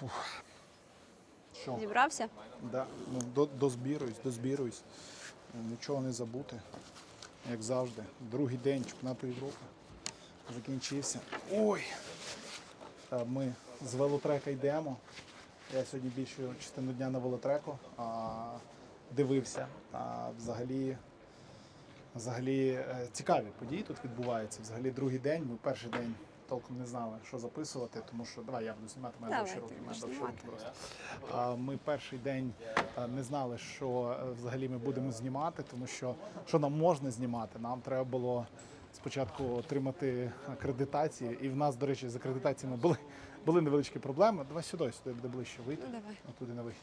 Фух. Що? Зібрався? Да. Ну, до, дозбіруюсь, дозбіруюсь. Нічого не забути, як завжди. Другий день чемпіонату Європи закінчився. Ой! Та Ми з велотрека йдемо. Я сьогодні більшу частину дня на велотреку а, дивився. А, взагалі, взагалі е, цікаві події тут відбуваються. Взагалі другий день. Ми перший день толком не знали, що записувати, тому що давай я буду знімати мене довші руки. мене довші руки просто. А, Ми перший день не знали, що е, взагалі ми будемо знімати, тому що що нам можна знімати. Нам треба було спочатку отримати акредитацію. І в нас, до речі, з акредитаціями були, були невеличкі проблеми. Давай сюди, сюди буде ближче вийти. Ну давай. Туди на вихід.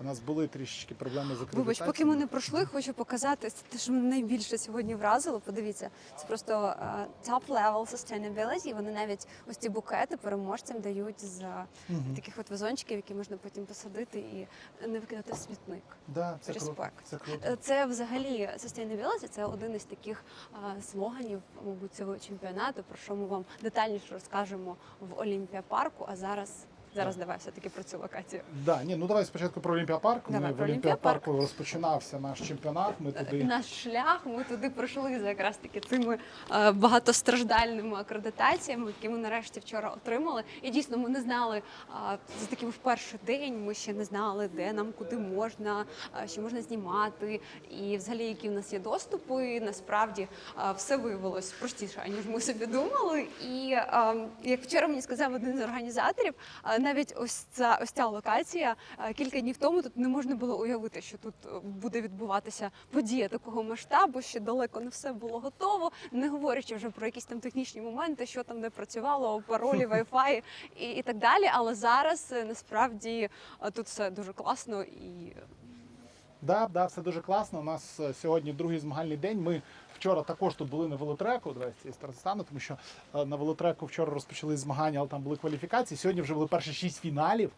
У нас були трішечки проблеми з. Вибач, поки ми не пройшли, хочу показати це те, що мене найбільше сьогодні вразило. Подивіться, це просто е, top level sustainability. Вони навіть ось ці букети переможцям дають з е, Мгм. таких от вазончиків, які можна потім посадити і не викидати в смітник. Да, це круто. Респект. Це круто. Е, Це взагалі sustainability, це один із таких а, слоганів, мабуть, цього чемпіонату, про що ми вам детальніше розкажемо в Олімпія парку. А зараз зараз давай все таки про цю локацію. Да, ні, ну давай спочатку про Олімпіапарк. Давай, Ми в про Олімпіапарку розпочинався наш чемпіонат. Ми туди Наш шлях ми туди пройшли за якраз таки цими е, багатостраждальними акредитаціями, які ми нарешті вчора отримали. І дійсно ми не знали а, за таким в перший день. Ми ще не знали, де нам куди можна, а, що можна знімати, і взагалі які в нас є доступи. Насправді а, все виявилось простіше, ніж ми собі думали. І а, як вчора мені сказав один з організаторів, а, навіть ось ця ось ця локація кілька днів тому тут не можна було уявити, що тут е, буде відбуватися подія такого масштабу. Ще далеко не все було готово, не говорячи вже про якісь там технічні моменти, що там не працювало, паролі, вайфаї і, і так далі. Але зараз е, насправді е, тут все дуже класно і Да, да, все дуже класно. У нас е, сьогодні другий змагальний день. Ми вчора також тут були на велотреку. Давай з цієї сторони стану, тому що е, на велотреку вчора розпочали змагання, але там були кваліфікації. Сьогодні вже були перші шість фіналів.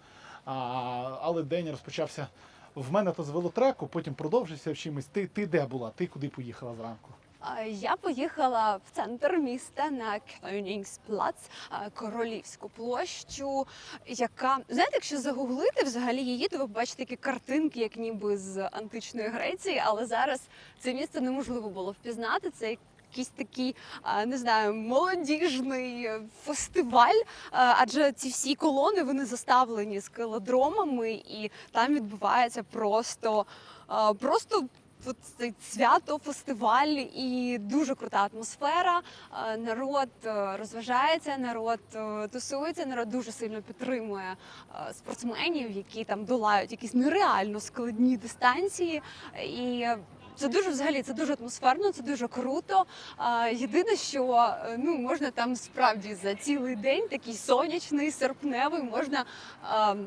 Але день розпочався в мене то з велотреку, потім продовжився в чимось. Ти, ти де була? Ти куди поїхала зранку? Я поїхала в центр міста на Кёнігсплац, Королівську площу, яка знаєте, якщо загуглити взагалі її, то ви побачите такі картинки, як ніби з античної Греції, але зараз це місце неможливо було впізнати. Це якийсь такий, не знаю, молодіжний фестиваль, адже ці всі колони вони заставлені скелодромами, і там відбувається просто, просто це свято, фестиваль і дуже крута атмосфера. Е, Народ е, розважається, народ е, тусується, народ дуже сильно підтримує спортсменів, які там долають якісь нереально складні дистанції. І це дуже взагалі це дуже атмосферно, це дуже круто. А, Єдине, що е, ну можна там справді за цілий день такий сонячний, серпневий, можна. ем,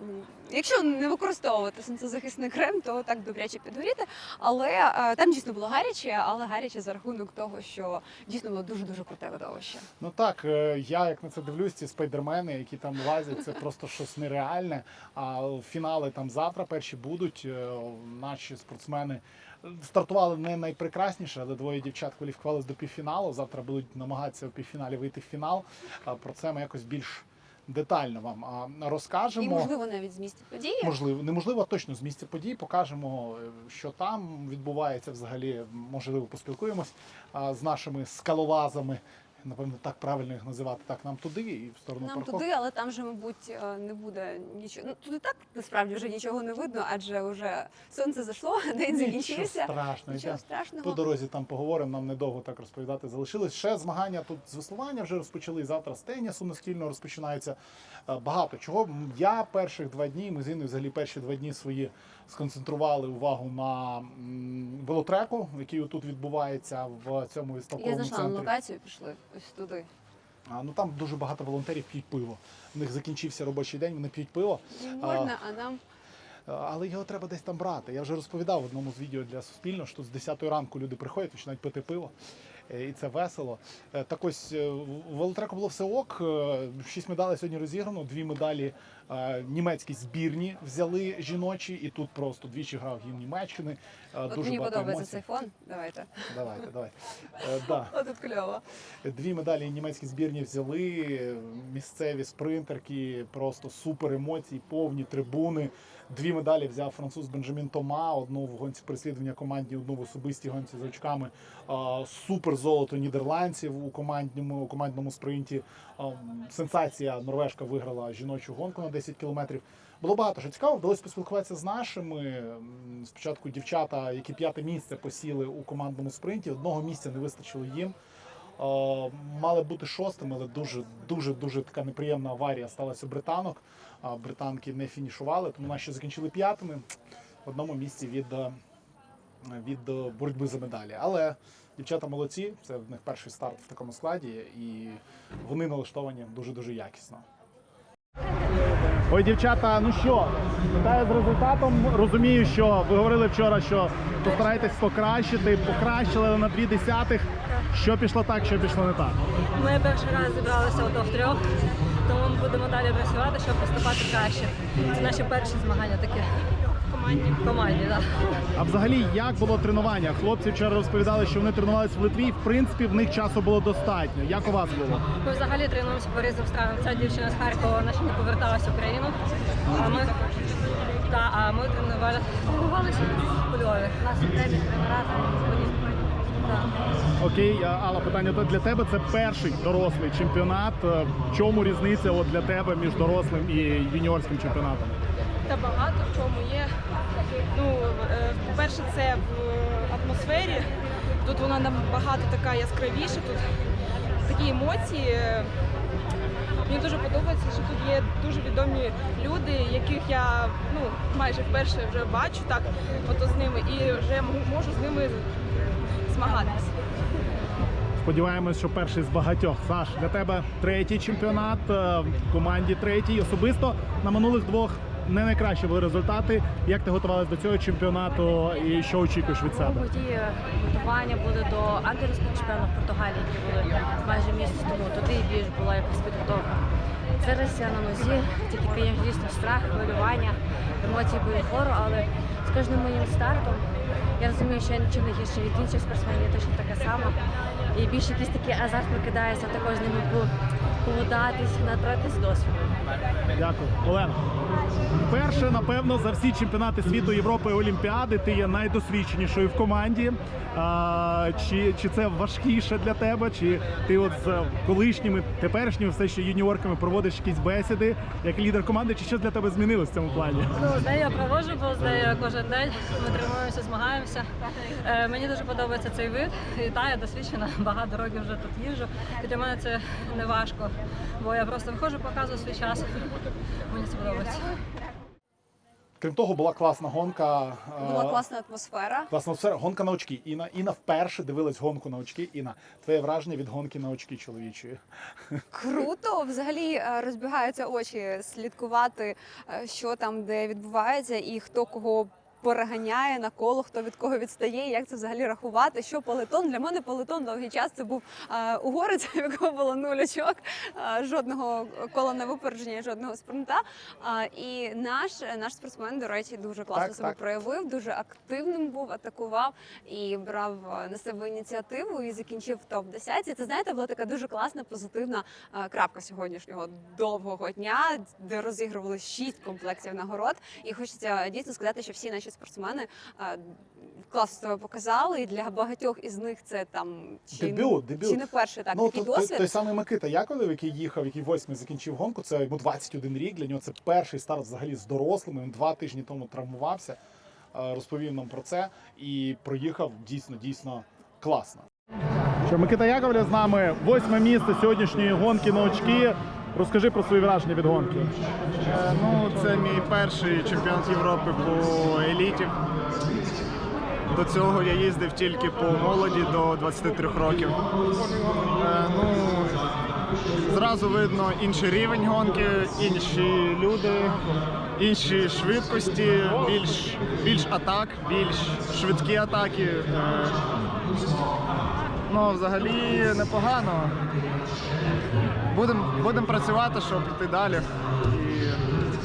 Якщо не використовувати сонцезахисний крем, то так добряче підгоріти. Але е, там дійсно було гаряче, але гаряче за рахунок того, що дійсно було дуже дуже круте видовище. Ну так, е, я як на це дивлюсь, ці спайдермени, які там лазять, це просто щось нереальне. А фінали там завтра перші будуть. Наші спортсмени стартували не найпрекрасніше, але двоє дівчат кваліфікувалися до півфіналу. Завтра будуть намагатися у півфіналі вийти в фінал. Про це ми якось більш детально вам розкажемо. І можливо навіть з місця події. Можливо, неможливо точно з місця подій. Покажемо, е, що там відбувається взагалі. Можливо, поспілкуємось з нашими скалолазами. Напевно, так правильно їх називати. Так, нам туди і в сторону Нам парковки. туди, але там же, мабуть, е, не буде нічого. Ну тут і так насправді вже нічого не видно, адже вже сонце зайшло, день закінчився. страшного. Нічого страшного. По дорозі там поговоримо, нам недовго так розповідати залишилось. Ще змагання тут з веслування вже розпочали. Завтра з тенісу настільно розпочинається Е, багато чого. Я перших два дні, ми з Інною взагалі перші два дні свої сконцентрували увагу на велотреку, який тут відбувається в цьому Я виставковому знайшла на центрі. локацію, пішли ось туди. А, ну там дуже багато волонтерів п'ють пиво. У них закінчився робочий день, вони п'ють пиво. Не можна, а нам Е, Але його треба десь там брати. Я вже розповідав в одному з відео для Суспільного, що з 10 ранку люди приходять, починають пити пиво. Е, і це весело. Е, Так ось е, велотреку було все ок. Шість медалей сьогодні розіграно, дві медалі німецькі збірні взяли жіночі, і тут просто двічі грав гімн Німеччини. От Дуже мені подобається емоцій. цей фон. Давайте. Давайте, давайте. Да. О, тут кльово. Дві медалі німецькі збірні взяли. Місцеві спринтерки, просто супер емоції, повні трибуни. Дві медалі взяв француз Бенджамін Тома, одну в гонці переслідування командні, одну в особистій гонці з очками. Супер золото нідерландців у командному, у командному спринті. Сенсація Норвежка виграла жіночу гонку на 10 кілометрів. Було багато що цікаво, вдалося поспілкуватися з нашими. Спочатку дівчата, які п'яте місце посіли у командному спринті. Одного місця не вистачило їм. Е, Мали бути шостими, але дуже дуже дуже така неприємна аварія сталася британок. Британки не фінішували, тому наші закінчили п'ятими в одному місці від, е, від е, боротьби за медалі. Але дівчата молодці, це в них перший старт в такому складі, і вони налаштовані дуже дуже якісно. Ой, дівчата, ну що, вітаю з результатом. Розумію, що ви говорили вчора, що постарайтесь покращити, покращили на дві десятих. Що пішло так, що пішло не так. Ми перший раз зібралися ото втрьох, тому ми будемо далі працювати, щоб поступати краще. Це наші перші змагання такі. Команді. Команді, так. А взагалі, як було тренування? Хлопці вчора розповідали, що вони тренувалися в Литві. В принципі, в них часу було достатньо. Як у вас було? Ми взагалі тренуємося по різним странам. Ця дівчина з Харкова вона ще не поверталася в Україну. А ми, та, а ми тренували, тренувалися у Львові. У нас окремі тренера там. Окей, Алла, питання то для тебе це перший дорослий чемпіонат. Е, В чому різниця от для тебе між дорослим і юніорським чемпіонатом? Та багато в чому є. Ну, е, по-перше, це в атмосфері. Тут вона набагато така яскравіша, тут такі емоції. Мені дуже подобається, що тут є дуже відомі люди, яких я ну, майже вперше вже бачу так, ото з ними, і вже можу з ними змагатися. Сподіваємось, що перший з багатьох. Саш, для тебе третій чемпіонат е, в команді третій. Особисто на минулих двох не найкращі були результати. Як ти готувалась до цього чемпіонату і що очікуєш від себе? Тоді готування буде до антируського чемпіону в Португалії, які були майже місяць тому. Туди більш була якась підготовка. Зараз я на нозі, тільки звісно, дійсно страх, хвилювання, емоції будуть гору, але з кожним моїм стартом я розумію, що я нічим не гірше від інших спортсменів, я точно така сама. І більше якийсь такий азарт прокидається, також з ними по- поводатись, набратись досвіду. Дякую, Олена. Перше, напевно, за всі чемпіонати світу, Європи, Олімпіади ти є найдосвідченішою в команді. А, чи, чи це важкіше для тебе? Чи ти от з колишніми, теперішніми, все ще юніорками проводиш якісь бесіди як лідер команди, чи що для тебе змінилось в цьому плані? Ну, нею я проводжу, бо з нею кожен день. Ми тренуємося, змагаємося. Е, мені дуже подобається цей вид. І та я досвідчена, багато років вже тут їжджу. І для мене це не важко, бо я просто виходжу, показую свій час. Мені сподобається. Крім того, була класна гонка. е, Була класна атмосфера. Класна атмосфера. Гонка на очки. Іна Іна вперше дивилась гонку на очки. Іна, твоє враження від гонки на очки чоловічої. Круто, взагалі е, розбігаються очі слідкувати, е, що там де відбувається, і хто кого переганяє на коло, хто від кого відстає, як це взагалі рахувати. Що пелетон? Для мене пелетон довгий час це був е, угорець, в якого було нуль очок, е, жодного кола на випередження, жодного спринта. Е, і наш наш спортсмен, до речі, дуже класно Так, себе так. проявив, дуже активним був, атакував і брав е, на себе ініціативу і закінчив топ 10 Це знаєте, була така дуже класна, позитивна е, крапка сьогоднішнього довгого дня, де розігрували шість комплектів нагород. І хочеться дійсно сказати, що всі наші спортсмени е, класно себе показали. І для багатьох із них це там чи, Дебют, дебют. чи не перший так ну, такий то- досвід. той самий Микита Яковлев, який їхав, який восьмий закінчив гонку, це йому 21 рік. Для нього це перший старт взагалі з дорослими. Він два тижні тому травмувався. Розповів нам про це і проїхав дійсно, дійсно класно. Що Микита Яковлев з нами восьме місце сьогоднішньої гонки на очки. Розкажи про свої враження від гонки. Е, Ну, це мій перший чемпіонат Європи по еліті. До цього я їздив тільки по молоді до 23 років. Е, Ну, зразу видно інший рівень гонки, інші люди, інші швидкості, більш, більш атак, більш швидкі атаки. Ну, взагалі непогано. Будемо будем працювати, щоб йти далі.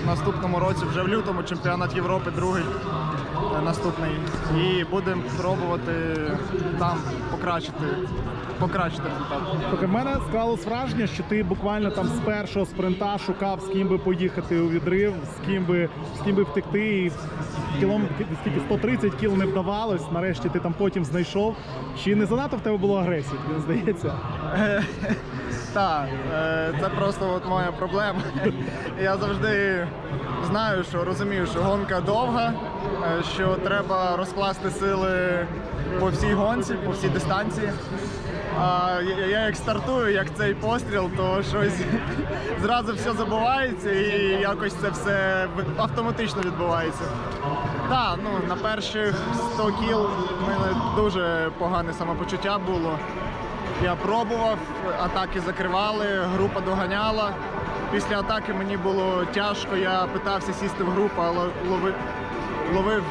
І в наступному році, вже в лютому, чемпіонат Європи, другий е, наступний. І будемо пробувати там покращити, покращити результат. Слухай, в мене склалось враження, що ти буквально там з першого спринта шукав, з ким би поїхати у відрив, з ким би, з ким би втекти. І кілом, скільки 130 кіл не вдавалось. Нарешті ти там потім знайшов. Чи не занадто в тебе було агресії, тобі не здається? Так, е, це просто от моя проблема. Я завжди знаю, що розумію, що гонка довга, е, що треба розкласти сили по всій гонці, по всій дистанції. Я, я як стартую, як цей постріл, то щось зразу все забувається і якось це все автоматично відбувається. Так, ну на перших 100 кіл в мене дуже погане самопочуття було. Я пробував, атаки закривали, група доганяла. Після атаки мені було тяжко, я питався сісти в групу, але лови- ловив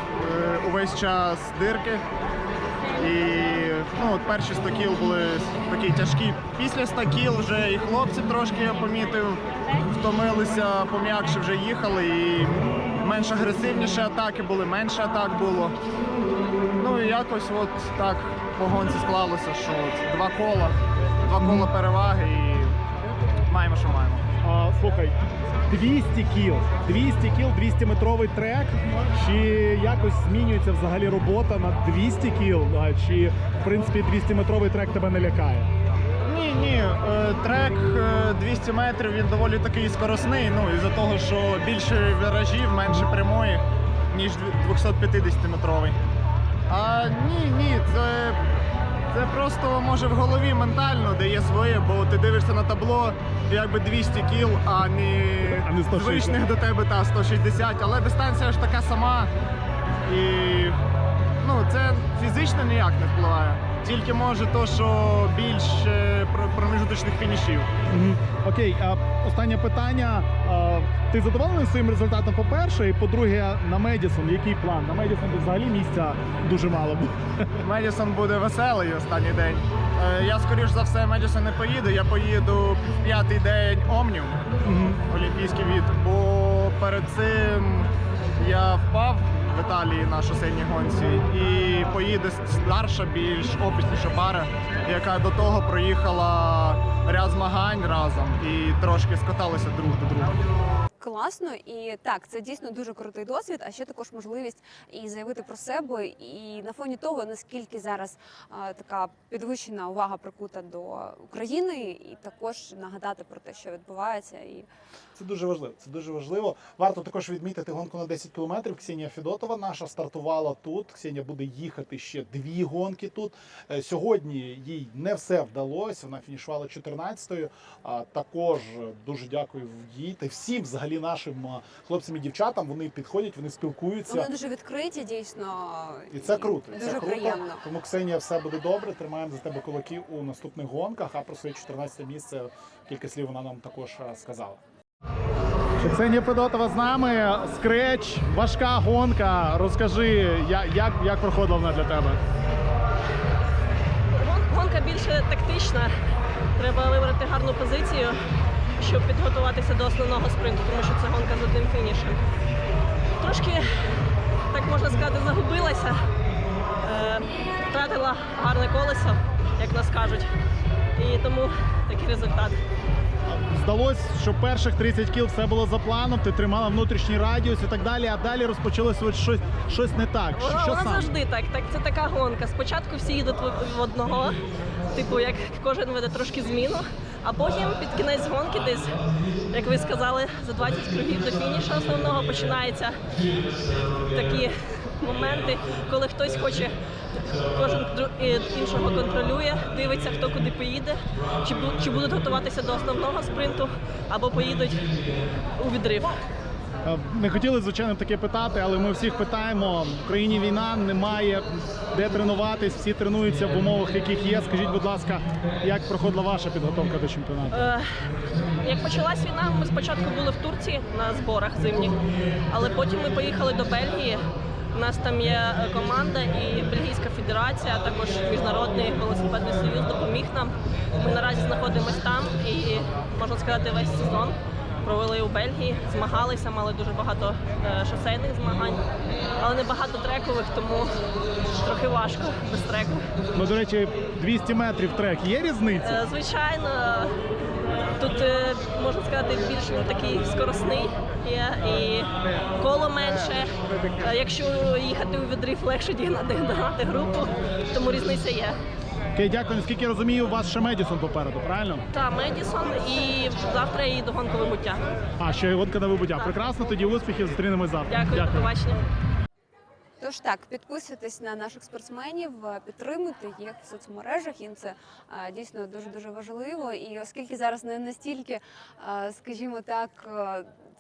е, увесь час дирки. І ну, от перші 100 кіл були такі тяжкі. Після 100 кіл вже і хлопці трошки я помітив, втомилися, пом'якше вже їхали і менш агресивніші атаки були, менше атак було. Ну і якось от так по гонці склалося, що от два кола, два кола переваги і маємо, що маємо. А, слухай, 200 кіл, 200 кіл, 200 метровий трек. Чи якось змінюється взагалі робота на 200 кіл? А, Чи в принципі 200 метровий трек тебе не лякає? Ні, ні, е, трек е, 200 метрів він доволі такий скоросний. Ну із-за того, що більше віражів, менше прямої, ніж 250-метровий. А ні, ні, це, це просто може в голові ментально дає своє, бо ти дивишся на табло, якби 200 кіл, а не, А не 160. звичних до тебе та 160, але дистанція ж така сама. І ну, це фізично ніяк не впливає. Тільки може то, що більше про- проміжуточних фінішів. Мгм. Окей, а останнє питання. А, ти задоволений своїм результатом, по-перше, і по-друге, на Медісон, який план? На Медісон взагалі місця дуже мало було. Медісон буде веселий останній день. Е, Я, скоріш за все, Медісон не поїду. Я поїду в п'ятий день Омніум, Олімпійський від. Бо перед цим я впав в Італії на шосейній гонці і поїде старша, більш описніша пара, яка до того проїхала ряд змагань разом і трошки скоталися друг до друга. Класно, і так, це дійсно дуже крутий досвід, а ще також можливість і заявити про себе, і на фоні того, наскільки зараз а, така підвищена увага прикута до України, і також нагадати про те, що відбувається, і Це дуже важливо. Це дуже важливо. Варто також відмітити гонку на 10 кілометрів. Ксенія Федотова наша стартувала тут. Ксенія буде їхати ще дві гонки тут. Е, Сьогодні їй не все вдалося. Вона фінішувала 14-ю. А також е, дуже дякую їй та всім взагалі нашим е, хлопцям і дівчатам. Вони підходять, вони спілкуються. вони дуже відкриті, дійсно. І це круто. і Дуже це круто. приємно. Тому Ксенія, все буде добре. Тримаємо за тебе кулаки у наступних гонках. А про своє 14 місце кілька слів вона нам також сказала. Ксенія Федотова з нами. Скреч, важка гонка. Розкажи, як, як проходила вона для тебе? Гонка більше тактична. Треба вибрати гарну позицію, щоб підготуватися до основного спринту, тому що це гонка з одним фінішем. Трошки, так можна сказати, загубилася, е, втратила гарне колесо, як нас кажуть. І тому такий результат. Здалось, що перших 30 кіл все було за планом, ти тримала внутрішній радіус і так далі, а далі розпочалось ось щось, щось не так. Що, Вона, що вона саме? завжди так. так. Це така гонка. Спочатку всі їдуть в- в одного, типу, як кожен веде трошки зміну, а потім під кінець гонки, десь, як ви сказали, за 20 кругів до фінішу основного починаються такі моменти, коли хтось хоче. Кожен іншого контролює, дивиться, хто куди поїде, чи будуть готуватися до основного спринту, або поїдуть у відрив. Е, Не хотіли, звичайно, таке питати, але ми всіх питаємо. В Україні війна, немає де тренуватись, всі тренуються в умовах, яких є. Скажіть, будь ласка, як проходила ваша підготовка до чемпіонату? Е, Як почалась війна, ми спочатку були в Турції на зборах зимніх, але потім ми поїхали до Бельгії. У нас там є команда і Бельгійська федерація, а також Міжнародний велосипедний союз допоміг нам. Ми наразі знаходимося там і можна сказати весь сезон. Провели у Бельгії, змагалися, мали дуже багато е, шосейних змагань, але не багато трекових, тому трохи важко без треку. Ну, до речі, 200 метрів трек. Є різниця? Е, Звичайно, тут е, можна сказати більш він такий скоросний є і коло менше. Якщо їхати у відрив, легше дігнати групу, тому різниця є. Окей, дякую. Наскільки я розумію, у вас ще Медісон попереду, правильно? Та Медісон і завтра я їду гонкове буття. А, ще й гонка на вибуття. Прекрасно, тоді успіхів, зустрінемось завтра. Дякую, до побачення. Тож так, підписуйтесь на наших спортсменів, е, підтримуйте їх в соцмережах. Їм це е, дійсно дуже дуже важливо. І оскільки зараз не настільки, е, скажімо так.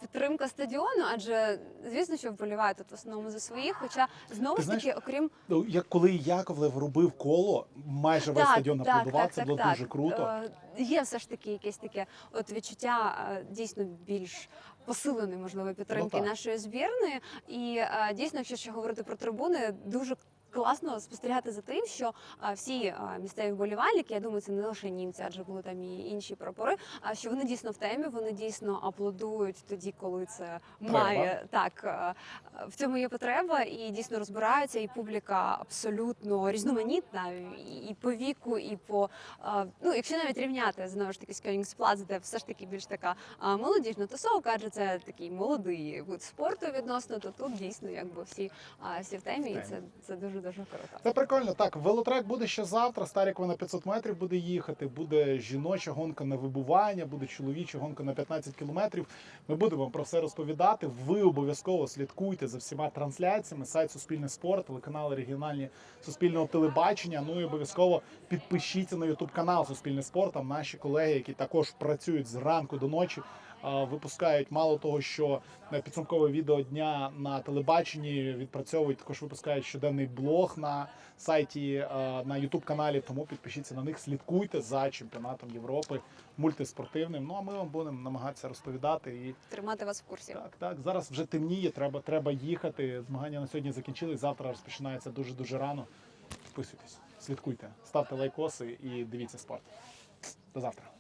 Підтримка стадіону, адже звісно, що вболівають тут в основному за своїх. Хоча знову ж таки, окрім Ну, Як коли Яковлев робив коло, майже весь стадіон аплодував, це було дуже круто. Е, Є все ж таки якесь таке от відчуття е, дійсно більш посиленої, можливо, підтримки Ну, нашої збірної. І е, дійсно, якщо ще говорити про трибуни, дуже. Класно спостерігати за тим, що всі місцеві вболівальники, я думаю, це не лише німці, адже були там і інші прапори. А що вони дійсно в темі, вони дійсно аплодують тоді, коли це має так. е, В цьому є потреба, і дійсно розбираються, і публіка абсолютно різноманітна, і- по віку, і по ну, якщо навіть рівняти знову ж таки з Кьонігсплац, де все ж таки більш така молодіжна тусовка, адже це такий молодий вид спорту відносно, то тут дійсно якби всі, всі в темі, і це, це дуже дуже круто. Це прикольно. Так, велотрек буде ще завтра. Старікова на 500 метрів буде їхати. Буде жіноча гонка на вибування, буде чоловіча гонка на 15 кілометрів. Ми будемо вам про все розповідати. Ви обов'язково слідкуйте за всіма трансляціями. Сайт Суспільне спорт, телеканали регіональні Суспільного телебачення. Ну і обов'язково підпишіться на Ютуб канал Суспільне спорт. Там наші колеги, які також працюють зранку до ночі. Випускають мало того, що е, підсумкове відео дня на телебаченні відпрацьовують. Також випускають щоденний блог на сайті е, на Ютуб каналі. Тому підпишіться на них, слідкуйте за чемпіонатом Європи мультиспортивним. Ну а ми вам будемо намагатися розповідати і Тримати вас в курсі. так, так. Зараз вже темніє, треба, треба їхати. Змагання на сьогодні закінчились. Завтра розпочинається дуже дуже рано. Підписуйтесь, слідкуйте, ставте лайкоси і дивіться спорт. До завтра.